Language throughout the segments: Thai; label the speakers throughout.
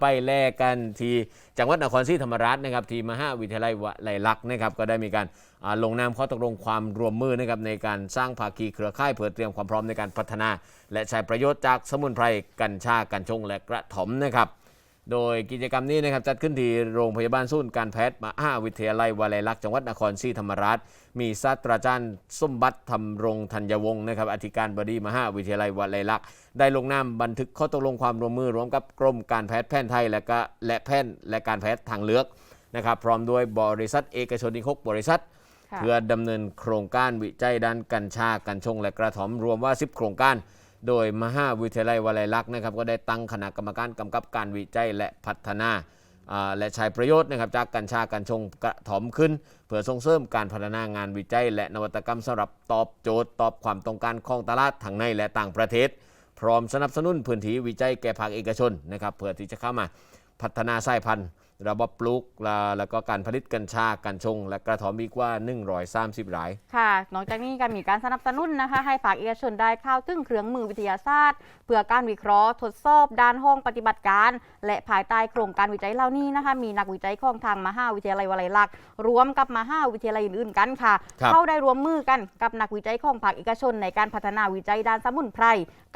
Speaker 1: ไปแลกกันที่จังหวัดนครศรีธรรมราชนะครับที่มหาวิทยาลัยวลัยลักษณ์นะครับก็ได้มีการลงนามข้อตกลงความร่วมมือนะครับในการสร้างภาคีเครือข่ายเพื่อเตรียมความพร้อมในการพัฒนา และใช้ประโยชน์จากสมุนไพรกัญชากัญชงและกระถมนะครับ โดยกิจกรรมนี้นะครับจัดขึ้นที่โรงพยาบาลศูนย์การแพทย์มหาวิทยาลัยวลัยลักษณ์จังหวัดนครศรีธรรมราช มีศาสตราจารย์สมบัติธรรมรงธัญวงศ์นะครับอธิการบดีมหาวิทยาลัยวลัยลักษณ์ได้ลงนามบันทึกข้อตกลงความร่วมมือร่วมกับกรมการแพทย์แผนไทย และก็และแพทย์และการแพทย์ทางเลือกนะครับพร้อมด้วยบริษัท เอกชนอีกหกบริษัท
Speaker 2: ค่ะ
Speaker 1: เพื่อดำเนินโครงการวิจัยด้านกัญชากัญชงและกระถอมรวมว่า 10 โครงการ โดยมหาวิทยาลัยวลัยลักษณ์นะครับก็ได้ตั้งคณะกรรมการกำกับการวิจัยและพัฒนาและใช้ประโยชน์นะครับจากกัญชากัญชงกระถมขึ้น เพื่อส่งเสริมการพัฒนางานวิจัย และนวัตกรรมสำหรับตอบโจทย์ตอบความต้องการของตลาดทั้งในและต่างประเทศ พร้อมสนับสนุนพื้นที่วิจัยแก่ภาคเอกชนนะครับเพื่อที่จะเข้ามาพัฒนาสายพันธุ์ ระบบปลูกและแล้วก็การผลิตกัญชากัญชง และกระถอมอีกว่า 130ราย
Speaker 2: ค่ะ นอกจากนี้ก็มีการสนับสนุนนะคะ ให้ภาคเอกชนได้เข้าถึงเครื่องมือวิทยาศาสตร์ เพื่อการวิเคราะห์ทดสอบด้านห้องปฏิบัติการ และภายใต้โครงการวิจัยเหล่านี้นะคะ มีนักวิจัยของทางมหาวิทยาลัยวลัยลักษณ์รวมกับมหาวิทยาลัยอื่นๆกันค่ะ
Speaker 1: ครับ
Speaker 2: เข้าได้รวมมือกันกับนักวิจัยของภาคเอกชน ในการพัฒนาวิจัยด้านสมุนไพร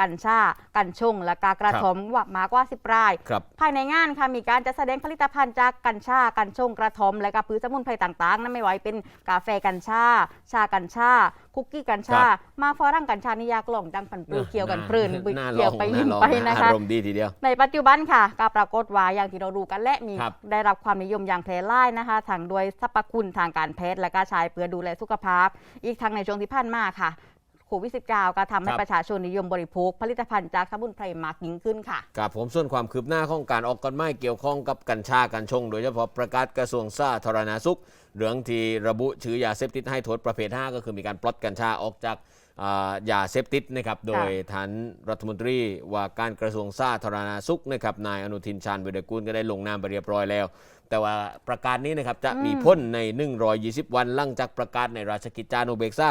Speaker 2: กัญชา กัญชง และกากระถมว่ามากกว่า 10ราย
Speaker 1: ครับ
Speaker 2: ภายในงานค่ะมีการจัดแสดงผลิตภัณฑ์จากกัญชา กัญชงกระทอม และก็พืชสมุนไพรต่างๆนั่นไม่ไหวเป็นกาแฟกัญชา ชากัญชา คุกกี้กัญชา
Speaker 1: ครับ
Speaker 2: มาฟอรังกัญชานิยากล่องจังผันปลือเคี่ยวกันเพลิน
Speaker 1: น่าล
Speaker 2: เคี่ย
Speaker 1: อ
Speaker 2: ว
Speaker 1: ง
Speaker 2: ไป
Speaker 1: น่า
Speaker 2: ยิ้ม
Speaker 1: ลอง
Speaker 2: ไปนะคะ
Speaker 1: อารมณ์ดีทีเดียว
Speaker 2: ในปัจจุบันค่ะก็ปรากฏว่าอย่างที่เรารู้กันและมี
Speaker 1: ครับ
Speaker 2: ได้รับความนิยมอย่างแพร่หลายนะคะทั้งโดยสรรพคุณทางการแพทย์และก็ใช้เพื่อดูแลสุขภาพ อีกทั้งในช่วงที่ผ่านมาค่ะโค วิด -19 ก็ทำให้
Speaker 1: ครับ
Speaker 2: ประชาชนนิยมบริโภค ผลิตภัณฑ์จากสมุนไพรมากยิ่งขึ้นค่ะ
Speaker 1: กับผมส่วนความคืบหน้าของการออกกฎหมายเกี่ยวข้องกับกัญชากัญชง โดยเฉพาะประกาศกระทรวงสาธารณสุข เรื่องที่ระบุชื่อยาเสพติดให้โทษประเภท 5 ก็คือมีการปลดกัญชาออกจากอ่ายาเสพติดนะครับโดยท่านรัฐมนตรีว่าการกระทรวงสาธารณสุขนะครับนายอนุทินชาญวิรกูลก็ได้ลงนามไปเรียบร้อยแล้ว แต่ว่าประกาศนี้นะครับจะมีพ้นใน 120 วันหลังจากประกาศในราชกิจจานุเบกษา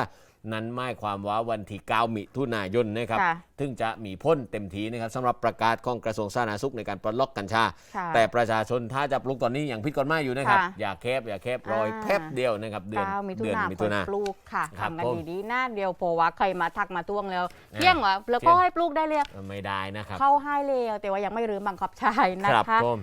Speaker 1: นั้นหมายความว่าวันที่9มิถุนายนนะครับ
Speaker 2: ค่ะ
Speaker 1: ถึงจะมีพ้นเต็มทีนะครับสำหรับประกาศของกระทรวงสาธารณสุขในการปลดล็อกกัญชา
Speaker 2: ค่ะ
Speaker 1: แต่ประชาชนถ้าจะปลูกตอนนี้อย่างพิษกฎหมายอยู่นะครับ
Speaker 2: ค่ะ
Speaker 1: อย่าแคบอย่าแคบรอย
Speaker 2: อ่า
Speaker 1: แป๊บเดียวนะครับ เดือน
Speaker 2: เก้ามิถุ
Speaker 1: เดือน
Speaker 2: นา
Speaker 1: มิถุนา
Speaker 2: เปิดปลูกค่ะ
Speaker 1: ครับ
Speaker 2: ทำกัน
Speaker 1: ผม
Speaker 2: ดีๆหน้าเดียวเพราะว่าใครมาทักมาต้วงแล้ว
Speaker 1: อ่า
Speaker 2: เที่ยงวะแล้ว
Speaker 1: เที่
Speaker 2: ก็
Speaker 1: ยง
Speaker 2: ให้ปลูกได้เลย
Speaker 1: ไม่ได้นะครับ
Speaker 2: เข้าให้เลยแต่ว่ายังไม่รื้อบังคับใช้นะครับคะ
Speaker 1: ผม